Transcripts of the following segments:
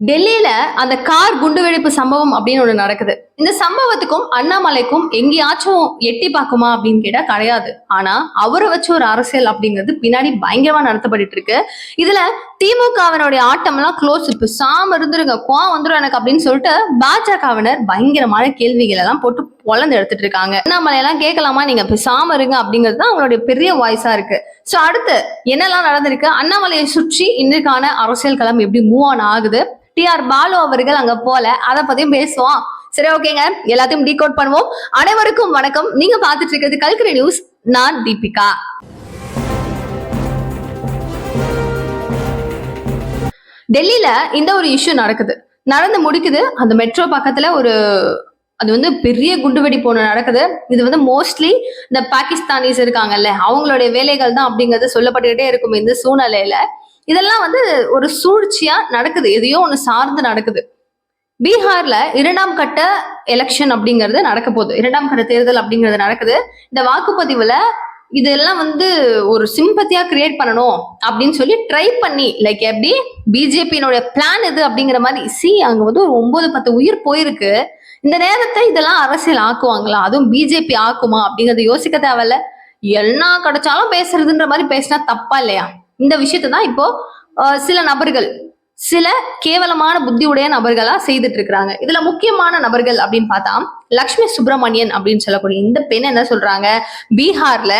டெல்லியில அந்த கார் குண்டுவெடிப்பு சம்பவம் அப்படின்னு ஒண்ணு நடக்குது. இந்த சம்பவத்துக்கும் அண்ணாமலைக்கும் எங்கேயாச்சும் எட்டி பார்க்குமா அப்படின்னு கேட்டா கிடையாது. ஆனா அவரை வச்சு ஒரு அரசியல் அப்படிங்கிறது பின்னாடி பயங்கரமா நடத்தப்பட்டு இருக்கு. இதுல திமுகவினுடைய ஆட்டம்லாம் க்ளோஸ் இப்ப சாம இருந்துருங்க கோவம் வந்துடும் எனக்கு அப்படின்னு சொல்லிட்டு பாஜகவினர் பயங்கரமான கேள்விகள் எல்லாம் போட்டு வளர்ந்து எடுத்துட்டு இருக்காங்க. நம்மளை எல்லாம் கேட்கலாமா? நீங்க பேசாம இருங்க அப்படிங்கிறது தான் அவங்களுடைய பெரிய வாய்ஸா இருக்கு. ஸோ அடுத்து என்னெல்லாம் நடந்திருக்கு? அண்ணாமலையை சுற்றி இன்றைக்கான அரசியல் களம் எப்படி மூவ் ஆன் ஆகுது? டி ஆர் பாலு அவர்கள் அங்க போல. அதை பத்தியும் பேசுவோம். சரி ஓகேங்க. எல்லாத்தையும் டீகோட் பண்ணுவோம். அனைவருக்கும் வணக்கம். நீங்க பாத்துட்டு இருக்கிறது கல்கரி நியூஸ். நான் தீபிகா. டெல்லியில இந்த ஒரு இஷ்யூ நடக்குது. நடந்து முடிக்குது. அந்த மெட்ரோ பக்கத்துல ஒரு அது வந்து பெரிய குண்டுவெடிப்பு ஒன்று நடக்குது. இது வந்து மோஸ்ட்லி இந்த பாகிஸ்தானிஸ் இருக்காங்கல்ல அவங்களுடைய வேலைகள் தான் அப்படிங்கிறது சொல்லப்பட்டுக்கிட்டே இருக்கும் இந்த சூழ்நிலையில. இதெல்லாம் வந்து ஒரு சூழ்ச்சியா நடக்குது. எதையோ ஒன்று சார்ந்து நடக்குது. பீகார்ல இரண்டாம் கட்ட எலெக்ஷன் அப்படிங்கிறது நடக்க போகுது. இரண்டாம் கட்ட தேர்தல் அப்படிங்கிறது நடக்குது. இந்த வாக்குப்பதிவுல இதெல்லாம் வந்து ஒரு சிம்பத்தியா கிரியேட் பண்ணணும் அப்படின்னு சொல்லி ட்ரை பண்ணி லைக் எப்படி பிஜேபியினுடைய பிளான் இது அப்படிங்கிற மாதிரி. சி அங்க வந்து ஒரு ஒன்பது பத்து உயிர் போயிருக்கு. இந்த நேரத்தை இதெல்லாம் அரசியல் ஆக்குவாங்களா? அதுவும் பிஜேபி ஆக்குமா? அப்படிங்கறத யோசிக்க தேவையில்ல. என்ன கிடைச்சாலும் பேசுறதுன்ற மாதிரி பேசினா தப்பா இல்லையா? இந்த விஷயத்தை தான் இப்போ சில நபர்கள் சில கேவலமான புத்தி உடைய நபர்களா செய்துட்டு இருக்கிறாங்க. இதுல முக்கியமான நபர்கள் அப்படின்னு பார்த்தா லக்ஷ்மி சுப்பிரமணியன் அப்படின்னு சொல்லக்கூடிய இந்த பெண் என்ன சொல்றாங்க? பீகார்ல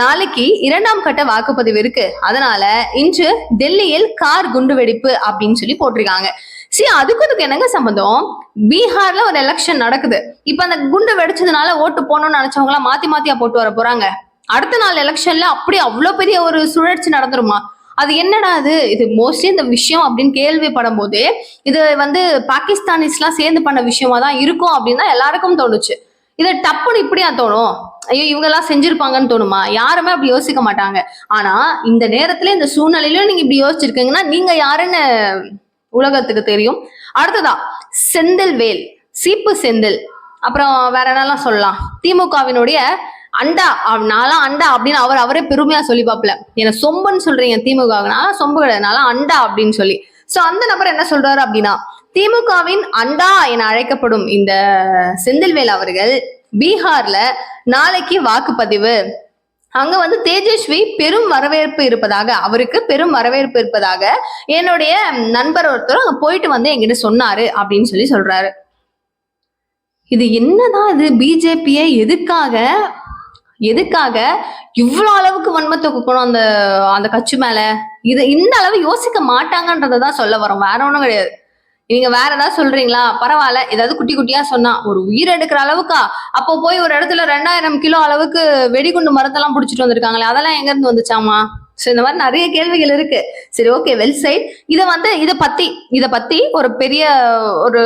நாளைக்கு இரண்டாம் கட்ட வாக்குப்பதிவு இருக்கு. அதனால இன்று டெல்லியில் கார் குண்டுவெடிப்பு அப்படின்னு சொல்லி போட்டிருக்காங்க. சரி அதுக்கும் இதுக்கு என்னங்க சம்மந்தம் பீகார்ல ஒரு எலெக்ஷன் நடக்குது. இப்ப அந்த குண்டு வெடிச்சதுனால ஓட்டு போகணும்னு நினைச்சவங்க எல்லாம் மாத்தி மாத்தியா போட்டு வர போறாங்க. அடுத்த நாள் எலெக்ஷன்ல அப்படி அவ்வளவு பெரிய ஒரு சுழற்சி நடந்துருமா? அது என்னடா அது இது மோஸ்ட்லி இந்த விஷயம் அப்படின்னு கேள்விப்படும் போது இது வந்து பாகிஸ்தானிஸ்லாம் சேர்ந்து பண்ண விஷயமா தான் இருக்கும் அப்படின்னு தான் எல்லாருக்கும் தோணுச்சு. இது டப்புன்னு இப்படியா தோணும்? ஐயோ இவங்க எல்லாம் செஞ்சிருப்பாங்கன்னு தோணுமா? யாருமே அப்படி யோசிக்க மாட்டாங்க. ஆனா இந்த நேரத்துல இந்த சூழ்நிலையிலும் நீங்க இப்படி யோசிச்சிருக்கீங்கன்னா நீங்க யாருன்னு உலகத்துக்கு தெரியும். அடுத்ததா செந்தில் வேல் சீப்பு செந்தில். அப்புறம் வேற என்னெல்லாம் சொல்லலாம்? திமுகவினுடைய அண்டா நான்லாம் அண்டா அப்படின்னு அவர் அவரே பெருமையா சொல்லி பாப்பல என்ன சொம்புன்னு சொல்றீங்க திமுக நான் சொம்பு கிடையாது. அண்டா அப்படின்னு சொல்லி. சோ அந்த நபர் என்ன சொல்றாரு அப்படின்னா திமுகவின் அண்டா என அழைக்கப்படும் இந்த செந்தில்வேல் அவர்கள் பீகார்ல நாளைக்கு வாக்குப்பதிவு. அங்க வந்து தேஜஸ்வி பெரும் வரவேற்பு இருப்பதாக அவருக்கு பெரும் வரவேற்பு இருப்பதாக என்னுடைய நண்பர் ஒருத்தர் அங்க போயிட்டு வந்து எங்கிட்ட சொன்னாரு அப்படின்னு சொல்லி சொல்றாரு. இது என்னதான் இது? பிஜேபியை எதுக்காக எதுக்காக இவ்வளோ அளவுக்கு வன்மத்தை கொடுக்கணும் அந்த அந்த கட்சி மேல? இது இந்த அளவு யோசிக்க மாட்டாங்கன்றதை தான் சொல்ல வரோம். வேற ஒன்றும் கிடையாது. நீங்க வேற ஏதாவது சொல்றீங்களா? பரவாயில்ல. ஏதாவது குட்டி குட்டியா சொன்னா ஒரு உயிர் எடுக்கிற அளவுக்கா? அப்போ போய் ஒரு இடத்துல ரெண்டாயிரம் கிலோ அளவுக்கு வெடிகுண்டு மரத்தெல்லாம் புடிச்சிட்டு வந்திருக்காங்களே அதெல்லாம் எங்க இருந்து வந்துச்சாமா? ஸோ இந்த மாதிரி நிறைய கேள்விகள் இருக்கு. சரி ஓகே வெல் சைட் இதை வந்து இதை பத்தி இதை பத்தி ஒரு பெரிய ஒரு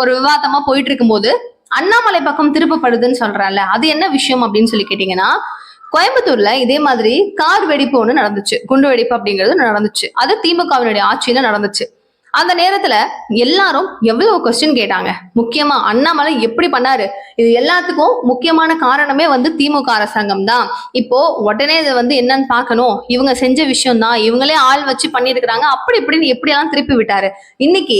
ஒரு விவாதமா போயிட்டு இருக்கும்போது அண்ணாமலை பக்கம் திருப்பப்படுதுன்னு சொல்றான்ல அது என்ன விஷயம் அப்படின்னு சொல்லி கேட்டீங்கன்னா கோயம்புத்தூர்ல இதே மாதிரி கார் வெடிப்பு ஒன்று நடந்துச்சு. குண்டு வெடிப்பு அப்படிங்கிறது நடந்துச்சு. அது திமுகவினுடைய ஆட்சியில நடந்துச்சு. அந்த நேரத்துல எல்லாரும் எவ்வளவு கொஸ்டின் கேட்டாங்க. முக்கியமா அண்ணாமலை எப்படி பண்ணாரு? இது எல்லாத்துக்கும் முக்கியமான காரணமே வந்து திமுக அரசாங்கம் தான். இப்போ உடனே இதை வந்து என்னன்னு பார்க்கணும். இவங்க செஞ்ச விஷயம் தான் இவங்களே ஆள் வச்சு பண்ணிருக்கிறாங்க அப்படி இப்படின்னு எப்படியெல்லாம் திருப்பி விட்டாரு? இன்னைக்கு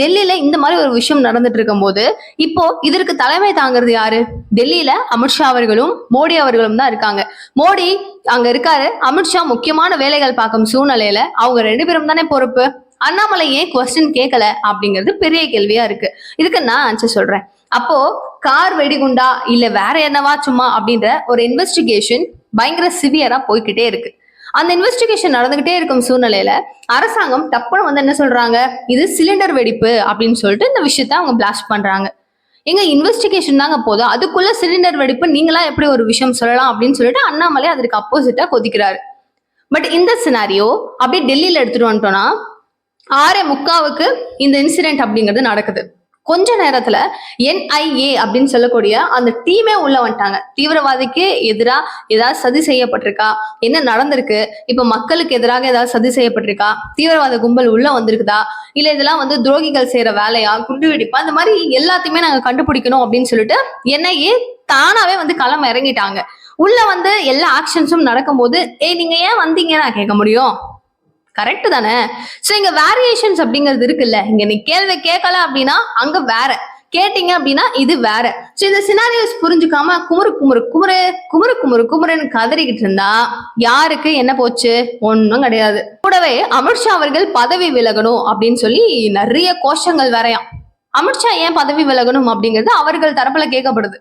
டெல்லியில இந்த மாதிரி ஒரு விஷயம் நடந்துட்டு இருக்கும்போது இப்போ இதற்கு தலைமை தாங்கிறது யாரு? டெல்லியில அமித்ஷா அவர்களும் மோடி அவர்களும் தான் இருக்காங்க. மோடி அங்க இருக்காரு. அமித்ஷா முக்கியமான வேலைகள் பார்க்கும் சூழ்நிலையில அவங்க ரெண்டு பேரும் தானே பொறுப்பு? அண்ணாமலை ஏன் கொஸ்டின் கேட்கல அப்படிங்கிறது பெரிய கேள்வியா இருக்கு. இதுக்கு நான் ஆன்சர் சொல்றேன். அப்போ கார் வெடிகுண்டா இல்ல வேற என்னவா சும்மா அப்படின்ற ஒரு இன்வெஸ்டிகேஷன் பயங்கர சிவியரா போய்கிட்டே இருக்கு. அந்த இன்வெஸ்டிகேஷன் நடந்துகிட்டே இருக்கும் சூழ்நிலையில அரசாங்கம் தப்புன்னு வந்து என்ன சொல்றாங்க? இது சிலிண்டர் வெடிப்பு அப்படின்னு சொல்லிட்டு இந்த விஷயத்த அவங்க பிளாஸ்ட் பண்றாங்க. எங்க இன்வெஸ்டிகேஷன் தாங்க போதும். அதுக்குள்ள சிலிண்டர் வெடிப்பு நீங்களா எப்படி ஒரு விஷயம் சொல்லலாம் அப்படின்னு சொல்லிட்டு அண்ணாமலை அதற்கு அப்போசிட்டா கொதிக்கிறாரு. பட் இந்த சினாரியோ அப்படியே டெல்லியில எடுத்துட்டு வந்துட்டோம்னா ஆறே முக்காவுக்கு இந்த இன்சிடென்ட் அப்படிங்கிறது நடக்குது. கொஞ்ச நேரத்துல என்ஐஏ அப்படின்னு சொல்லக்கூடிய அந்த டீமே உள்ள வந்துட்டாங்க. தீவிரவாதிக்கு எதிராக ஏதாவது சதி செய்யப்பட்டிருக்கா? என்ன நடந்திருக்கு? இப்ப மக்களுக்கு எதிராக ஏதாவது சதி செய்யப்பட்டிருக்கா? தீவிரவாத கும்பல் உள்ள வந்திருக்குதா? இல்ல இதெல்லாம் வந்து துரோகிகள் செய்யற வேலையா? குண்டு வெடிப்பா? அந்த மாதிரி எல்லாத்தையுமே நாங்க கண்டுபிடிக்கணும் அப்படின்னு சொல்லிட்டு என்ஐஏ தானாவே வந்து களம் இறங்கிட்டாங்க. உள்ள வந்து எல்லா ஆக்ஷன்ஸும் நடக்கும்போது ஏய் நீங்க ஏன் வந்தீங்க நான் கேட்க முடியும்? கரெக்ட் தானே? ஸோ இங்க வேரியேஷன்ஸ் அப்படிங்கிறது இருக்குல்ல. இங்க நீ கேள்வி கேட்கல அப்படின்னா அங்க வேற. கேட்டீங்க அப்படின்னா இது வேற. ஸோ இந்த சினாரியோஸ் புரிஞ்சுக்காம குமுறு குமுறு குமுறு குமுறு குமுறு குமுறுன்னு கதறிக்கிட்டு இருந்தா யாருக்கு என்ன போச்சு? ஒன்றும் கிடையாது. கூடவே அமித்ஷா அவர்கள் பதவி விலகணும் அப்படின்னு சொல்லி நிறைய கோஷங்கள் வரையாம். அமித்ஷா ஏன் பதவி விலகணும் அப்படிங்கிறது அவர்கள் தரப்புல கேட்கப்படுது.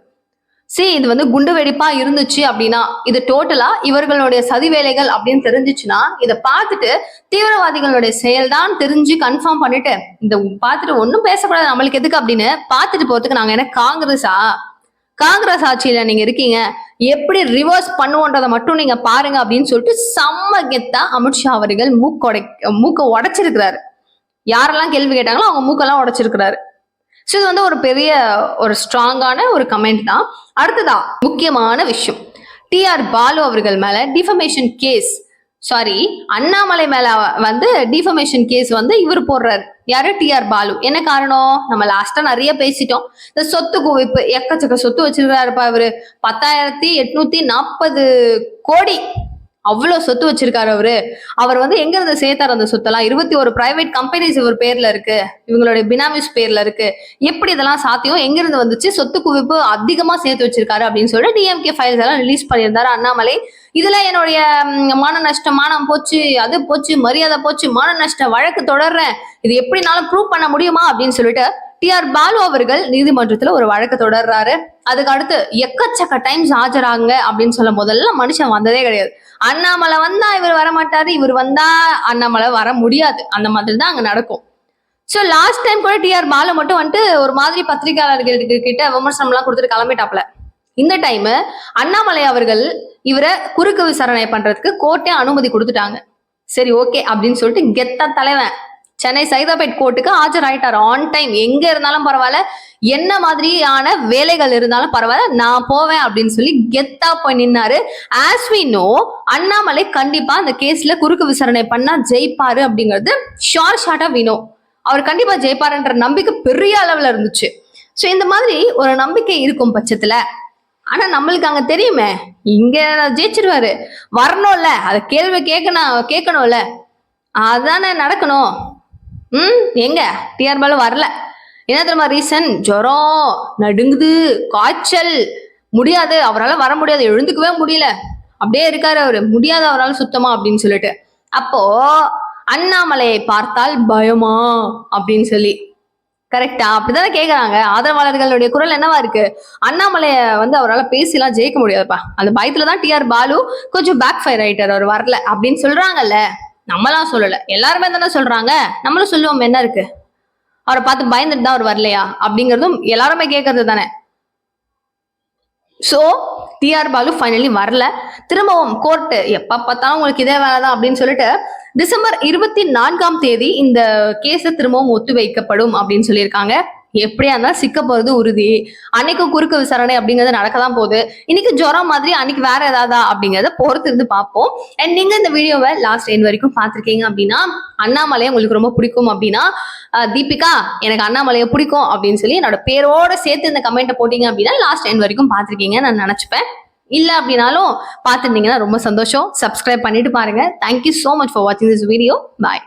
சரி இது வந்து குண்டு வெடிப்பா இருந்துச்சு அப்படின்னா இது டோட்டலா இவர்களுடைய சதி வேலைகள் அப்படின்னு தெரிஞ்சுச்சுன்னா இதை பார்த்துட்டு தீவிரவாதிகளுடைய செயல்தான் தெரிஞ்சு கன்ஃபார்ம் பண்ணிட்டு இந்த பார்த்துட்டு ஒன்றும் பேசக்கூடாது நம்மளுக்கு எதுக்கு அப்படின்னு பார்த்துட்டு போறதுக்கு நாங்க என்ன காங்கிரஸா? காங்கிரஸ் ஆட்சியில நீங்க இருக்கீங்க எப்படி ரிவர்ஸ் பண்ணுவோன்றதை மட்டும் நீங்க பாருங்க அப்படின்னு சொல்லிட்டு செம்ம கெத்தா அமித்ஷா அவர்கள் மூக்கொடை மூக்க உடைச்சிருக்கிறாரு. யாரெல்லாம் கேள்வி கேட்டாங்களோ அவங்க மூக்கெல்லாம் உடைச்சிருக்கிறாரு. ஸோ இது வந்து ஒரு பெரிய ஒரு ஸ்ட்ராங்கான ஒரு கமெண்ட் தான். அடுத்ததா முக்கியமான விஷயம். டிஆர் பாலு அவர்கள் மேல டிஃபமேஷன் கேஸ் சாரி அண்ணாமலை மேல வந்து டிஃபமேஷன் கேஸ் வந்து இவர் போடுறாரு. யாரு? டிஆர் பாலு. என்ன காரணம்? நம்ம லாஸ்டா நிறைய பேசிட்டோம். இந்த சொத்து குவிப்பு எக்கச்சக்க சொத்து வச்சிருக்காருப்பா இவரு. பத்தாயிரத்தி எட்நூத்தி நாற்பது கோடி. அவ்வளவு சொத்து வச்சிருக்காரு அவரு. அவர் வந்து எங்க இருந்து சேர்த்தார் அந்த சொத்தெல்லாம்? இருபத்தி ஒரு பிரைவேட் கம்பெனிஸ் இவர் பேர்ல இருக்கு. இவங்களுடைய பினாமிஸ் பேர்ல இருக்கு. எப்படி இதெல்லாம் சாத்தியம்? எங்க இருந்து வந்துச்சு? சொத்து குவிப்பு அதிகமா சேர்த்து வச்சிருக்காரு அப்படின்னு சொல்லிட்டு டிஎம்கே ஃபைல்ஸ் எல்லாம் ரிலீஸ் பண்ணியிருந்தாரு அண்ணாமலை. இதுல என்னுடைய மான நஷ்டம் மானம் போச்சு அது போச்சு மரியாதை போச்சு மான நஷ்டம் வழக்கு தொடர்றேன். இது எப்படினாலும் ப்ரூவ் பண்ண முடியுமா? அப்படின்னு சொல்லிட்டு டிஆர் பாலு அவர்கள் நீதிமன்றத்துல ஒரு வழக்கு தொடர்றாரு. அதுக்கு அடுத்து எக்கச்சக்க டைம்ஸ் ஆஜராங்க அப்படின்னு சொல்ல முதல்ல மனுஷன் வந்ததே கிடையாது. அண்ணாமலை வந்தா இவர் வர மாட்டாரு இவர் வந்தா அண்ணாமலை வர முடியாது. அந்த மாதிரி தான் அங்க நடக்கும். ஸோ லாஸ்ட் டைம் கூட டிஆர் பாலு மட்டும் வந்துட்டு ஒரு மாதிரி பத்திரிகையாளர்கள் கிட்ட விமர்சனம் எல்லாம் கொடுத்துட்டு கிளம்பிட்டாப்ல இந்த டைம் அண்ணாமலை அவர்கள் இவரை குறுக்கு விசாரணை பண்றதுக்கு கோர்ட்டே அனுமதி கொடுத்துட்டாங்க. சரி ஓகே அப்படின்னு சொல்லிட்டு கெத்தா தலைவன். சென்னை சைதாபேட் கோர்ட்டுக்கு ஆஜராயிட்டார். ஆன் டைம் எங்க இருந்தாலும் பரவாயில்ல. என்ன மாதிரியான வேலைகள் இருந்தாலும் பரவாயில்ல. நான் போவேன் அப்படின்னு சொல்லி கெத்தா போய் நின்னாரு. ஆஸ் வி நோ அண்ணாமலை கண்டிப்பா அந்த கேஸ்ல குறுக்கு விசாரணை பண்ணா ஜெயிப்பாரு அப்படிங்கிறது ஷார்ட் ஷார்ட்டா வினோ அவர் கண்டிப்பா ஜெயிப்பாருன்ற நம்பிக்கை பெரிய அளவுல இருந்துச்சு. ஸோ இந்த மாதிரி ஒரு நம்பிக்கை இருக்கும் பட்சத்துல ஆனா நம்மளுக்கு அங்க தெரியுமே இங்க ஜெயிச்சிருவாரு. வரணும்ல. அதை கேள்வி கேட்கணும் கேட்கணும்ல. அதானே நடக்கணும். ம் எங்க டிஆர் பாலு வரல. என்ன தெரியுமா ரீசன் ஜுரம் நடுங்குது காய்ச்சல். முடியாது அவரால் வர முடியாது எழுந்துக்கவே முடியல. அப்படியே இருக்காரு அவரு. முடியாது அவரால் சுத்தமா அப்படின்னு சொல்லிட்டு. அப்போ அண்ணாமலையை பார்த்தால் பயமா? அப்படின்னு சொல்லி. கரெக்டா அப்படிதானே கேக்குறாங்க. ஆதரவாளர்களுடைய குரல் என்னவா இருக்கு? அண்ணாமலைய வந்து அவரால் பேசிலாம் ஜெயிக்க முடியாதுப்பா. அந்த பயத்துல தான் டிஆர் பாலு கொஞ்சம் பேக் ஃபயர் ஆயிட்டார். அவர் வரல. அப்படின்னு சொல்றாங்கல்ல. நம்மளாம் சொல்லல. எல்லாருமே தானே சொல்றாங்க. நம்மளும் சொல்லுவோம் என்ன இருக்கு? அவரை பார்த்து பயந்துட்டு தான் அவர் வரலையா? அப்படிங்கிறதும் எல்லாருமே கேட்கறது தானே. சோ டிஆர் பாலு ஃபைனலி வரல. திரும்பவும் கோர்ட்டு எப்ப பார்த்தாலும் உங்களுக்கு இதே வேலை தான் அப்படின்னு சொல்லிட்டு டிசம்பர் இருபத்தி நான்காம் தேதி இந்த கேஸை திரும்பவும் ஒத்து வைக்கப்படும் அப்படின்னு சொல்லியிருக்காங்க. எப்படியா இருந்தாலும் சிக்க போறது உறுதி. அன்னைக்கு குறுக்கு விசாரணை அப்படிங்கிறது நடக்க தான் போகுது. இன்னைக்கு ஜுரம் மாதிரி அன்னைக்கு வேற ஏதாவதா அப்படிங்கறத பொறுத்து இருந்து பார்ப்போம். அண்ட் நீங்க இந்த வீடியோவை லாஸ்ட் எண்ட் வரைக்கும் பார்த்துருக்கீங்க அப்படின்னா அண்ணாமலையை உங்களுக்கு ரொம்ப பிடிக்கும் அப்படின்னா தீபிகா எனக்கு அண்ணாமலையை பிடிக்கும் அப்படின்னு சொல்லி என்னோட பேரோட சேர்த்து இந்த கமெண்ட்டை போட்டீங்க அப்படின்னா லாஸ்ட் எண்ட் வரைக்கும் பார்த்துருக்கீங்க நான் நினைச்சுப்பேன். இல்ல அப்படின்னாலும் பார்த்துருந்தீங்கன்னா ரொம்ப சந்தோஷம். சப்ஸ்கிரைப் பண்ணிட்டு பாருங்க. Thank you so much for வாட்சிங் திஸ் வீடியோ பாய்